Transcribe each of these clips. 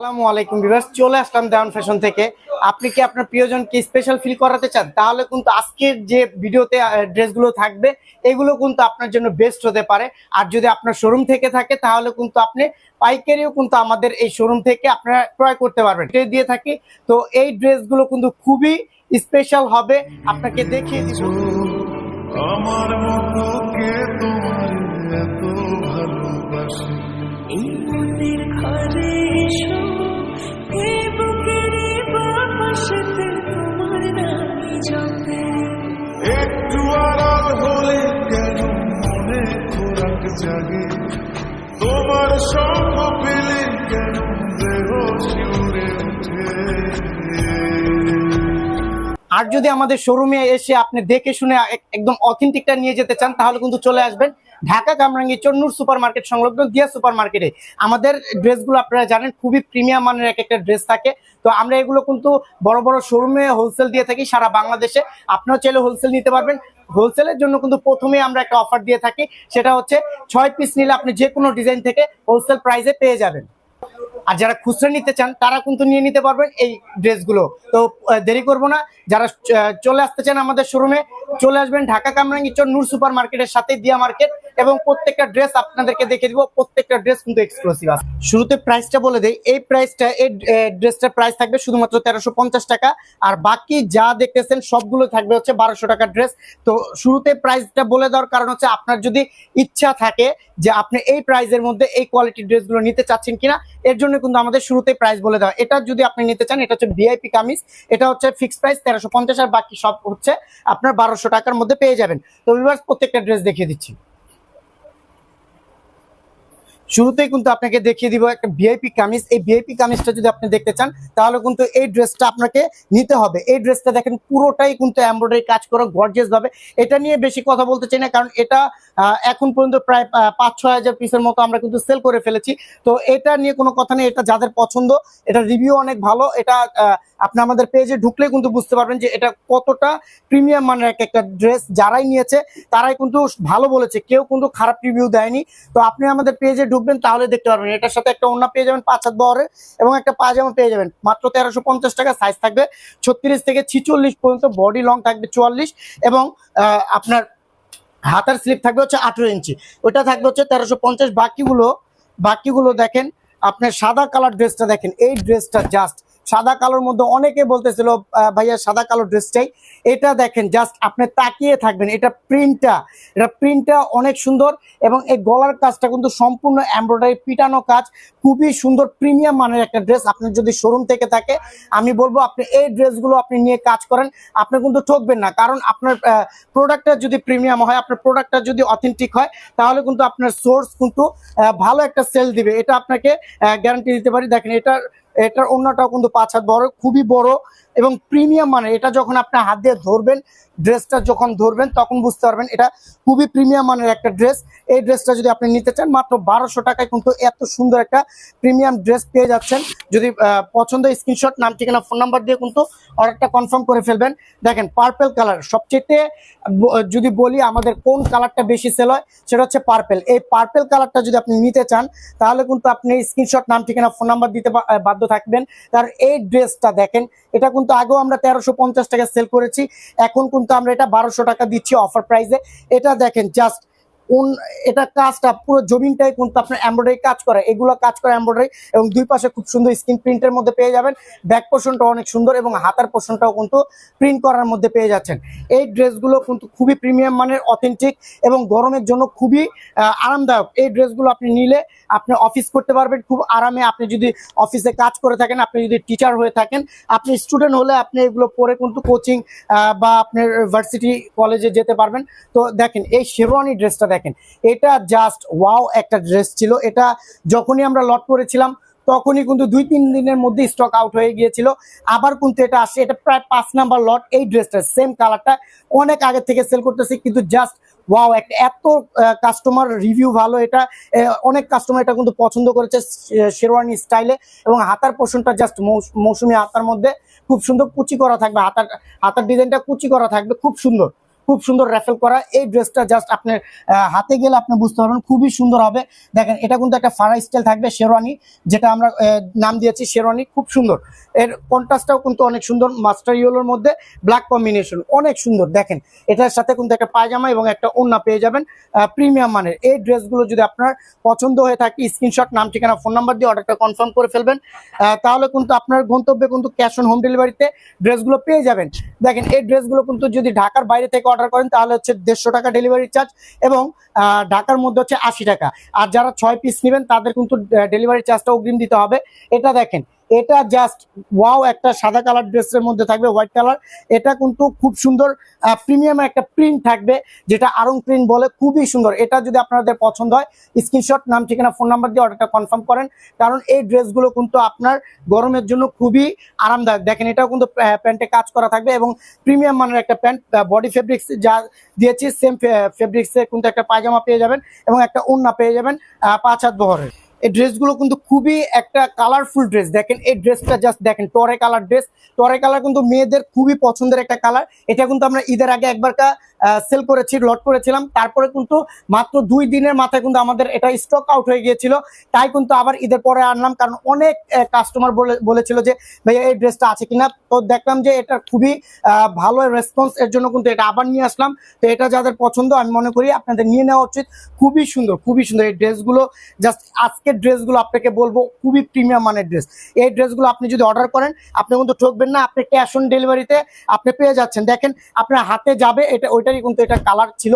আসসালামু আলাইকুম ভিউয়ার্স, চলে আসলাম দেওয়ান ফ্যাশন থেকে। আপনি কি আপনার প্রিয়জনকে স্পেশাল ফিল করাতে চান? তাহলে কিন্তু আজকের যে ভিডিওতে ড্রেসগুলো থাকবে, এগুলো কিন্তু আপনার জন্য বেস্ট হতে পারে। আর যদি আপনার শোরুম থেকে থাকে, তাহলে কিন্তু আপনি পাইকারিও কিন্তু আমাদের এই শোরুম থেকে আপনারা ক্রয় করতে পারবেন। দিয়ে থাকি। তো এই ড্রেসগুলো কিন্তু খুবই স্পেশাল হবে। আপনাকে দেখিয়ে দিব। আমার মতো কে তোমার এত ভালোবাসে। এই মনের ঘরে এসো এই বুকের বাপাশেতে তোমার নামই জপে। একটু আড়াল হলে কেন মনে খোরাক জাগে। তোমার সঙ্গ পেলে কেন দেহ শিউরে ওঠে। আর যদি আমাদের শোরুমে এসে আপনি দেখে শুনে একদম অথেন্টিকটা নিয়ে যেতে চান তাহলে কিন্তু চলে আসবেন ঢাকা কামরাঙ্গি চন্নুর সুপার মার্কেট সংলগ্ন দিয়া সুপার মার্কেটে আমাদের ড্রেসগুলো আপনারা জানেন, খুবই প্রিমিয়াম মানের এক একটা ড্রেস থাকে। তো আমরা এগুলো কিন্তু বড় বড় শোরুমে হোলসেল দিয়ে থাকি সারা বাংলাদেশে। আপনিও চাইলে হোলসেল নিতে পারবেন। হোলসেলের জন্য কিন্তু প্রথমে আমরা একটা অফার দিয়ে থাকি, সেটা হচ্ছে ছয় পিস নিলে আপনি যে কোনো ডিজাইন থেকে হোলসেল প্রাইসে পেয়ে যাবেন। আর যারা খুচরা নিতে চান, তারা কিন্তু নিয়ে নিতে পারবেন এই ড্রেসগুলো। তো দেরি করব না। যারা চলে আসতে চান আমাদের শোরুমে, চলে আসবেন ঢাকা কামরাঙ্গিচর নূর সুপার মার্কেটের সাথে দিয়া মার্কেট। এবং প্রত্যেকটা ড্রেস আপনাদেরকে দেখে দিব, প্রত্যেকটা ড্রেস কিন্তু এক্সক্লুসিভ আছে। শুরুতে প্রাইসটা বলে দেই, এই প্রাইসটা এই ড্রেসটার প্রাইস থাকবে শুধুমাত্র তেরোশো পঞ্চাশ টাকা, আর বাকি যা দেখতেছেন সবগুলো থাকবে হচ্ছে বারোশো টাকার ড্রেস তো শুরুতে প্রাইসটা বলে দেওয়ার কারণ হচ্ছে আপনার যদি ইচ্ছা থাকে যে আপনি এই প্রাইসের মধ্যে এই কোয়ালিটির ড্রেসগুলো নিতে চাচ্ছেন কিনা, এর জন্য কিন্তু আমাদের শুরুতেই প্রাইস বলে দেওয়া। এটা যদি আপনি নিতে চান, এটা হচ্ছে ভিআইপি কামিজ, এটা হচ্ছে ফিক্স প্রাইস তেরোশো পঞ্চাশ, আর বাকি সব হচ্ছে আপনার বারোশো টাকার মধ্যে পেয়ে যাবেন। তো প্রত্যেকটা ড্রেস দেখিয়ে দিচ্ছি। শুরুতেই কিন্তু আপনাকে দেখিয়ে দিব একটা ভিআইপি কামিজ। এই ভিআইপি কামিজটা যদি আপনি দেখতে চান, তাহলে কিন্তু এই ড্রেসটা আপনাকে নিতে হবে। এই ড্রেসটা দেখেন, পুরোটাই কিন্তু এমব্রয়ডারি কাজ করা গর্জিয়াস ভাবে এটা নিয়ে বেশি কথা বলতে চাই না, কারণ এটা এখন পর্যন্ত প্রায় পাঁচ ছয় হাজার পিসের মতো আমরা কিন্তু সেল করে ফেলেছি। তো এটা নিয়ে কোনো কথা নেই, এটা যাদের পছন্দ, এটা রিভিউ অনেক ভালো। এটা আপনি আমাদের পেজে ঢুকলে কিন্তু বুঝতে পারবেন যে এটা কতটা প্রিমিয়াম মানের এক একটা ড্রেস যারাই নিয়েছে, তারাই কিন্তু ভালো বলেছে। কেউ কিন্তু খারাপ রিভিউ দেয়নি। তো আপনি আমাদের পেজে ঢুকবেন তাহলে দেখতে পারবেন। এটার সাথে একটা ওনা পেয়ে যাবেন পাঁচ হাত বহরের এবং একটা পা পাজামা পেয়ে যাবেন। মাত্র তেরোশো পঞ্চাশ টাকা সাইজ থাকবে ছত্রিশ থেকে ছিচল্লিশ পর্যন্ত বডি লং থাকবে চুয়াল্লিশ এবং আপনার হাতার স্লিপ থাকবে হচ্ছে আঠেরো ইঞ্চি। ওটা থাকবে হচ্ছে তেরোশো পঞ্চাশ। বাকিগুলো বাকিগুলো দেখেন, আপনার সাদা কালার ড্রেসটা দেখেন। এই ড্রেসটা জাস্ট সাদা কালোর মধ্যে অনেকে বলতেছিল ভাইয়া সাদা কালো ড্রেসটাই এটা দেখেন জাস্ট আপনি তাকিয়ে থাকবেন, এটা প্রিন্টটা এটা প্রিন্টটা অনেক সুন্দর এবং এই গলার কাজটা কিন্তু সম্পূর্ণ এমব্রয়ডারি পিটানো কাজ। খুবই সুন্দর প্রিমিয়াম মানের একটা ড্রেস আপনার যদি শোরুম থেকে থাকে, আমি বলব আপনি এই ড্রেসগুলো আপনি নিয়ে কাজ করেন, আপনি কিন্তু ঠকবেন না। কারণ আপনার প্রোডাক্টটা যদি প্রিমিয়াম হয়, আপনার প্রোডাক্টটা যদি অথেন্টিক হয়, তাহলে কিন্তু আপনার সোর্স কিন্তু ভালো একটা সেল দিবে। এটা আপনাকে গ্যারান্টি দিতে পারি। দেখেন, এটার এটার অন্যটাও কিন্তু পাঁচ হাত বড় খুবই বড় এবং প্রিমিয়াম মানে। এটা যখন আপনি হাত দিয়ে ধরবেন ড্রেসটা যখন ধরবেন তখন বুঝতে পারবেন এটা খুবই প্রিমিয়াম মানের একটা ড্রেস এই ড্রেসটা যদি আপনি নিতে চান মাত্র বারোশো টাকায় কিন্তু এত সুন্দর একটা প্রিমিয়াম ড্রেস পেয়ে যাচ্ছেন। যদি পছন্দ স্ক্রিনশট নাম ঠিকানা ফোন নাম্বার দিয়ে কিন্তু অর্ডারটা কনফার্ম করে ফেলবেন। দেখেন পার্পেল কালার সবচেয়ে যদি বলি আমাদের কোন কালারটা বেশি সেল হয় সেটা হচ্ছে পার্পেল এই পার্পেল কালারটা যদি আপনি নিতে চান তাহলে কিন্তু আপনি স্ক্রিনশট নাম ঠিকানা ফোন নাম্বার দিতে বা- আহ, বাধ্য থাকবেন। তার এই ড্রেসটা দেখেন, এটা কিন্তু আগেও আমরা তেরোশো পঞ্চাশ টাকা সেল করেছি, এখন কিন্তু আমরা এটা বারোশো টাকা দিচ্ছি অফার প্রাইসে এটা দেখেন জাস্ট কোন, এটা কাজটা পুরো জমিনটাই কিন্তু আপনার এমব্রয়ডারি কাজ করে, এগুলো কাজ করে এমব্রয়ডারি এবং দুই পাশে খুব সুন্দর স্ক্রিন প্রিন্টের মধ্যে পেয়ে যাবেন। ব্যাক পোর্শনটা অনেক সুন্দর এবং হাতার পোর্শনটাও কিন্তু প্রিন্ট করার মধ্যে পেয়ে যাচ্ছেন। এই ড্রেসগুলো কিন্তু খুবই প্রিমিয়াম মানের অথেন্টিক এবং গরমের জন্য খুবই আরামদায়ক। এই ড্রেসগুলো আপনি নিলে আপনি অফিস করতে পারবেন, খুব আরামে আপনি যদি অফিসে কাজ করে থাকেন, আপনি যদি টিচার হয়ে থাকেন, আপনি স্টুডেন্ট হলে আপনি এগুলো পরে কিন্তু কোচিং বা আপনার ভার্সিটি কলেজে যেতে পারবেন। তো দেখেন, এই শেরওয়ানি ড্রেসটা দেখেন। এটা জাস্ট ওয়াও একটা ড্রেস ছিল। এটা যখনই আমরা লট করেছিলাম তখনই কিন্তু দুই তিন দিনের মধ্যে স্টক আউট হয়ে গিয়েছিল। আবার কিন্তু এটা আসছে এটা প্রায় পাঁচ নাম্বার লট এই ড্রেসটা সেম কালারটা অনেক আগে থেকে সেল করতেছি, কিন্তু জাস্ট ওয়াও একটা, এত কাস্টমার রিভিউ ভালো এটা। অনেক কাস্টমার এটা কিন্তু পছন্দ করেছে শেরওয়ানি স্টাইলে এবং হাতার পোর্শনটা জাস্ট মৌসুমি হাতার মধ্যে। খুব সুন্দর কুচি করা থাকবে, হাতার হাতার ডিজাইনটা কুচি করা থাকবে, খুব সুন্দর। খুব সুন্দর র্যাফেল করা। এই ড্রেসটা জাস্ট আপনার হাতে গেলে আপনি বুঝতে পারবেন, খুবই সুন্দর হবে। দেখেন, এটা কিন্তু একটা ফারা স্টাইল থাকবে, শেরওয়ানি, যেটা আমরা নাম দিয়েছি শেরওয়ানি, খুব সুন্দর। এর কন্ট্রাস্টটাও কিন্তু অনেক সুন্দর মাস্টার ইয়েলোর মধ্যে ব্ল্যাক কম্বিনেশন অনেক সুন্দর। দেখেন, এটার সাথে কিন্তু একটা পায়জামা এবং একটা ওড়না পেয়ে যাবেন প্রিমিয়াম মানের। এই ড্রেসগুলো যদি আপনার পছন্দ হয়ে থাকে স্ক্রিনশট নাম, ঠিকানা ফোন নাম্বার দিয়ে অর্ডারটা কনফার্ম করে ফেলবেন তাহলে কিন্তু আপনার গন্তব্যে কিন্তু ক্যাশ অন হোম ডেলিভারিতে ড্রেসগুলো পেয়ে যাবেন। দেখেন, এই ড্রেসগুলো কিন্তু যদি ঢাকার বাইরে থেকে অর্ডার করেন, তাহলে হচ্ছে দেড়শো টাকা ডেলিভারি চার্জ এবং ঢাকার মধ্যে হচ্ছে আশি টাকা। আর যারা ছয় পিস নেবেন, তাদের কিন্তু ডেলিভারি চার্জটা অগ্রিম দিতে হবে। এটা দেখেন এটা জাস্ট ওয়াও একটা সাদা কালার ড্রেসের মধ্যে থাকবে হোয়াইট কালার এটা কিন্তু খুব সুন্দর প্রিমিয়াম একটা প্রিন্ট থাকবে, যেটা আরং প্রিন্ট বলে, খুবই সুন্দর। এটা যদি আপনাদের পছন্দ হয় স্ক্রিনশট নাম, ঠিকানা ফোন নাম্বার দিয়ে অর্ডারটা কনফার্ম করেন। কারণ এই ড্রেসগুলো কিন্তু আপনার গরমের জন্য খুবই আরামদায়ক। দেখেন, এটাও কিন্তু প্যান্টে কাজ করা থাকবে এবং প্রিমিয়াম মানের একটা প্যান্ট বডি ফেব্রিক্স যা দিয়েছি সেম ফেব্রিক্সে কিন্তু একটা পায়জামা পেয়ে যাবেন এবং একটা ওড়না পেয়ে যাবেন পাঁচ হাত বহরের। এই ড্রেসগুলো কিন্তু খুবই একটা কালারফুল ড্রেস দেখেন, এই ড্রেসটা জাস্ট দেখেন, টরে কালার ড্রেস টরে কালার কিন্তু মেয়েদের খুবই পছন্দের একটা কালার এটা কিন্তু আমরা ঈদের আগে একবার সেল করেছি লট করেছিলাম। তারপরে কিন্তু মাত্র দুই দিনের মাথায় কিন্তু আমাদের এটা স্টক আউট হয়ে গিয়েছিল। তাই কিন্তু আবার ঈদের পরে আনলাম, কারণ অনেক কাস্টমার বলেছিল যে, ভাইয়া, এই ড্রেসটা আছে কিনা? তো দেখলাম যে এটা খুবই ভালো রেসপন্স এর জন্য কিন্তু এটা আবার নিয়ে আসলাম। তো এটা যাদের পছন্দ, আমি মনে করি আপনাদের নিয়ে নেওয়া উচিত। খুবই সুন্দর খুবই সুন্দর এই ড্রেসগুলো জাস্ট আজকের ড্রেসগুলো আপনাকে বলব, খুবই প্রিমিয়াম মানের ড্রেস এই ড্রেসগুলো আপনি যদি অর্ডার করেন, আপনি কিন্তু ঠকবেন না, আপনি ক্যাশ অন ডেলিভারিতে আপনি পেয়ে যাচ্ছেন। দেখেন, আপনার হাতে যাবে, এটা ওইটারই কিন্তু এটা কালার ছিল।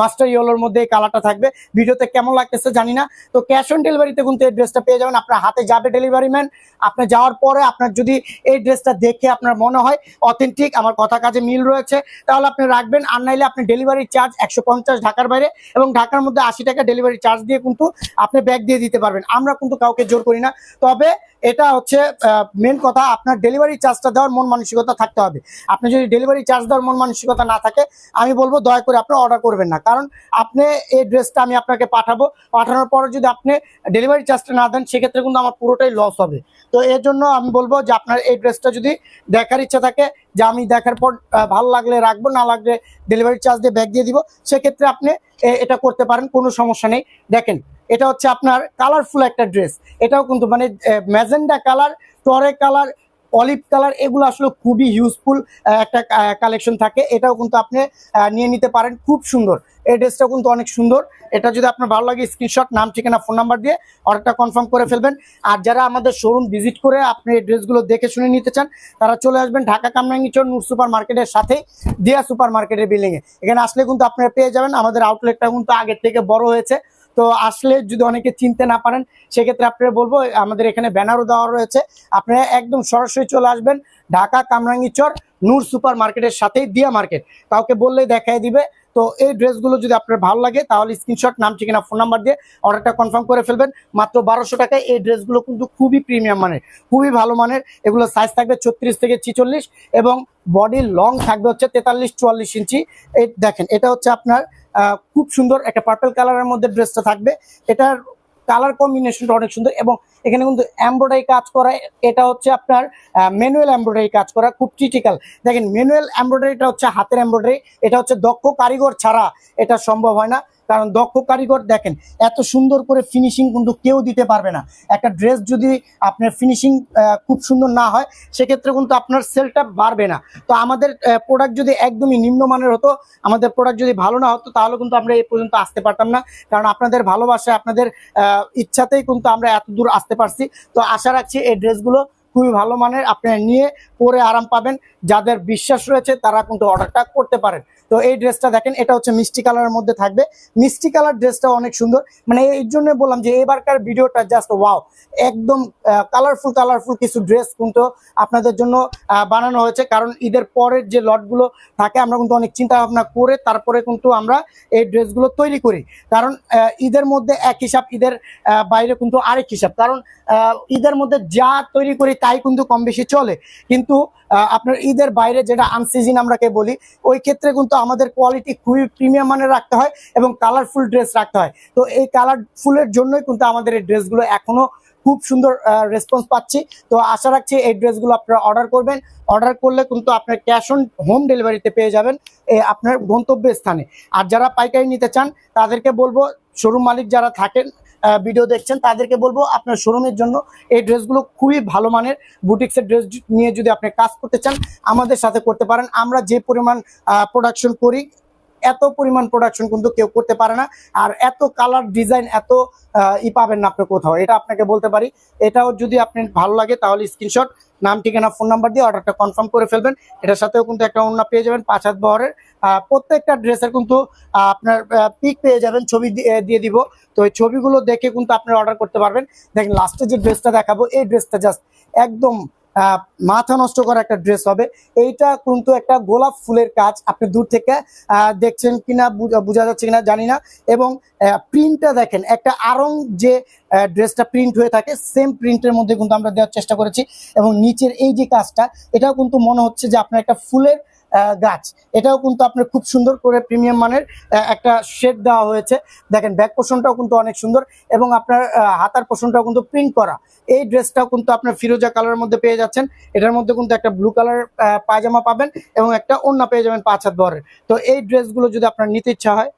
মাস্টার ইয়েলোর মধ্যে এই কালারটা থাকবে। ভিডিওতে কেমন লাগতেছে জানি না। তো ক্যাশ অন ডেলিভারিতে কিন্তু এই ড্রেসটা পেয়ে যাবেন। আপনার হাতে যাবে ডেলিভারি ম্যান আপনি যাওয়ার পরে আপনার যদি এই ড্রেসটা দেখে আপনার মনে হয় অথেন্টিক আমার কথা কাজে মিল রয়েছে, তাহলে আপনি রাখবেন। আর নাইলে আপনি ডেলিভারি চার্জ একশো পঞ্চাশ ঢাকার বাইরে এবং ঢাকার মধ্যে আশি টাকা ডেলিভারি চার্জ দিয়ে কিন্তু আপনি ব্যাগ দিয়ে দিতে পারবেন। আমরা কিন্তু কাউকে জোর করি না। তবে এটা হচ্ছে মেন কথা, আপনার ডেলিভারি চার্জটা দেওয়ার মন মানসিকতা থাকতে হবে। আপনি যদি ডেলিভারি চার্জ দেওয়ার মন মানসিকতা না থাকে আমি বলব দয়া করে আপনি অর্ডার করবেন না। কারণ আপনি এই ড্রেসটা আমি আপনাকে পাঠাবো। পাঠানোর পরে যদি আপনি ডেলিভারি চার্জটা না দেন, সেক্ষেত্রে কিন্তু আমার পুরোটাই লস হবে। তো এর জন্য আমি বলব যে আপনার এই ড্রেসটা যদি দেখার ইচ্ছা থাকে, যে আমি দেখার পর ভালো লাগলে রাখব, না লাগলে ডেলিভারি চার্জ দিয়ে ব্যাগ দিয়ে দিব, সেক্ষেত্রে আপনি এটা করতে পারেন, কোনো সমস্যা নেই। দেখেন, এটা হচ্ছে আপনার কালারফুল একটা ড্রেস এটাও কিন্তু মানে ম্যাজেন্ডা কালার টরে কালার অলিভ কালার, এগুলো আসলে খুবই ইউজফুল একটা কালেকশন থাকে। এটাও কিন্তু আপনি নিয়ে নিতে পারেন। খুব সুন্দর। এই ড্রেসটাও কিন্তু অনেক সুন্দর। এটা যদি আপনার ভালো লাগে স্ক্রিনশট নাম, ঠিকানা ফোন নাম্বার দিয়ে অর্ডারটা কনফার্ম করে ফেলবেন। আর যারা আমাদের শোরুম ভিজিট করে আপনি এই ড্রেসগুলো দেখে শুনে নিতে চান, তারা চলে আসবেন ঢাকা কামরাঙ্গিচর নূর সুপার মার্কেটের সাথে, দিয়া সুপার মার্কেটের বিল্ডিংয়ে এখানে আসলে কিন্তু আপনারা পেয়ে যাবেন। আমাদের আউটলেটটা কিন্তু আগের থেকে বড় হয়েছে। তো আসলে যদি অনেকে চিনতে না পারেন, সেক্ষেত্রে আপনারা বলব, আমাদের এখানে ব্যানারও দেওয়া রয়েছে। আপনারা একদম সরাসরি চলে আসবেন ঢাকা কামরাঙ্গিচর নূর সুপার মার্কেটের সাথেই দিয়া মার্কেট। কাউকে বললে দেখায় দিবে তো এই ড্রেসগুলো যদি আপনার ভালো লাগে, তাহলে স্ক্রিনশট নাম, ঠিকানা ফোন নাম্বার দিয়ে অর্ডারটা কনফার্ম করে ফেলবেন। মাত্র বারোশো টাকায় এই ড্রেসগুলো কিন্তু খুবই প্রিমিয়াম মানের, খুবই ভালো মানের। এগুলো সাইজ থাকবে ছত্রিশ থেকে ছিচল্লিশ এবং বডি লং থাকবে হচ্ছে তেতাল্লিশ, চুয়াল্লিশ ইঞ্চি। এই দেখেন, এটা হচ্ছে আপনার খুব সুন্দর একটা পার্পেল কালারের মধ্যে ড্রেসটা থাকবে। এটার কালার কম্বিনেশনটা অনেক সুন্দর এবং এখানে কিন্তু এমব্রয়ডারি কাজ করা, এটা হচ্ছে আপনার ম্যানুয়াল এমব্রয়ডারি কাজ করা, খুব ক্রিটিক্যাল দেখেন, ম্যানুয়াল এমব্রয়ডারিটা হচ্ছে হাতের এমব্রয়ডারি, এটা হচ্ছে দক্ষ কারিগর ছাড়া এটা সম্ভব হয় না। কারণ দক্ষ কারিগর দেখেন, এত সুন্দর করে ফিনিশিং কিন্তু কেউ দিতে পারবে না। একটা ড্রেস যদি আপনার ফিনিশিং খুব সুন্দর না হয়, সেক্ষেত্রে কিন্তু আপনার সেলটা বাড়বে না। তো আমাদের প্রোডাক্ট যদি একদমই নিম্নমানের হতো, আমাদের প্রোডাক্ট যদি ভালো না হতো, তাহলে কিন্তু আমরা এই পর্যন্ত আসতে পারতাম না। কারণ আপনাদের ভালোবাসায় আপনাদের ইচ্ছাতেই কিন্তু আমরা এত দূর আসতে পারছি। তো আশা রাখছি এই ড্রেসগুলো খুবই ভালো মানের, আপনারা নিয়ে পরে আরাম পাবেন। যাদের বিশ্বাস রয়েছে, তারা কিন্তু অর্ডারটা করতে পারেন। তো এই ড্রেসটা দেখেন, এটা হচ্ছে মিষ্টি কালারের মধ্যে থাকবে। মিষ্টি কালার ড্রেসটা অনেক সুন্দর। মানে এই জন্য বললাম যে এবারকার ভিডিওটা জাস্ট ওয়াও একদম কালারফুল কালারফুল কিছু ড্রেস কিন্তু আপনাদের জন্য বানানো হয়েছে। কারণ ঈদের পরের যে লটগুলো থাকে, আমরা কিন্তু অনেক চিন্তা ভাবনা করে তারপরে কিন্তু আমরা এই ড্রেসগুলো তৈরি করি। কারণ ঈদের মধ্যে এক হিসাব, ঈদের বাইরে কিন্তু আরেক হিসাব। কারণ ঈদের মধ্যে যা তৈরি করি তাই কিন্তু কম বেশি চলে। কিন্তু আপনার ঈদের বাইরে যেটা আনসিজন আমরাকে বলি ওই ক্ষেত্রে কিন্তু আমাদের কোয়ালিটি খুবই প্রিমিয়াম মানের রাখতে হয় এবং কালারফুল ড্রেস রাখতে হয়। তো এই কালারফুলের জন্যই কিন্তু আমাদের এই ড্রেসগুলো এখনও খুব সুন্দর রেসপন্স পাচ্ছি। তো আশা রাখছি এই ড্রেসগুলো আপনারা অর্ডার করবেন। অর্ডার করলে কিন্তু আপনার ক্যাশ অন হোম ডেলিভারিতে পেয়ে যাবেন এ, আপনার গন্তব্য স্থানে আর যারা পাইকারি নিতে চান তাদেরকে বলব শোরুম মালিক যারা থাকেন ভিডিও দেখছেন, তাদেরকে বলব আপনার শোরুমের জন্য এই ড্রেসগুলো খুবই ভালো মানের বুটিক্সের ড্রেস নিয়ে যদি আপনি কাজ করতে চান, আমাদের সাথে করতে পারেন। আমরা যে পরিমাণ প্রোডাকশন করি এত পরিমাণ প্রোডাকশন কিন্তু কেউ করতে পারে না। আর এত কালার ডিজাইন এত ই পাবেন না আপনি কোথাও। এটা আপনাকে বলতে পারি। এটাও যদি আপনি ভালো লাগে তাহলে স্ক্রিনশট নাম, ঠিকানা ফোন নাম্বার দিয়ে অর্ডারটা কনফার্ম করে ফেলবেন। এটার সাথেও কিন্তু একটা অন্য পেয়ে যাবেন পাঁচ হাত বহরের। প্রত্যেকটা ড্রেসের কিন্তু আপনার পিক পেয়ে যাবেন, ছবি দিয়ে দিব। তো এই ছবিগুলো দেখে কিন্তু আপনি অর্ডার করতে পারবেন। দেখেন লাস্টে যে ড্রেসটা দেখাবো, এই ড্রেসটা জাস্ট একদম মাথা নষ্ট করা একটা ড্রেস হবে। এইটা কিন্তু একটা গোলাপ ফুলের কাজ। আপনি দূর থেকে দেখছেন কিনা, বুঝা- যাচ্ছে কিনা, জানি না। এবং প্রিন্টটা দেখেন, একটা আরং যে ড্রেসটা প্রিন্ট হয়ে থাকে সেম প্রিন্টের মধ্যে কিন্তু আমরা দেওয়ার চেষ্টা করেছি। এবং নিচের এই যে কাজটা, এটাও কিন্তু মনে হচ্ছে যে আপনার একটা ফুলের গাছ। এটাও কিন্তু আপনার খুব সুন্দর করে প্রিমিয়াম মানের একটা শেড দেওয়া হয়েছে। দেখেন ব্যাক পোষণটাও কিন্তু অনেক সুন্দর এবং আপনার হাতার পোষণটাও কিন্তু প্রিন্ট করা। এই ড্রেসটাও কিন্তু আপনার ফিরোজা কালারের মধ্যে পেয়ে যাচ্ছেন। এটার মধ্যে কিন্তু একটা ব্লু কালার পায়জামা পাবেন এবং একটা অন্য পেয়ে যাবেন পাঁচ হাত বরের। তো এই ড্রেসগুলো যদি আপনার নিতে ইচ্ছা হয়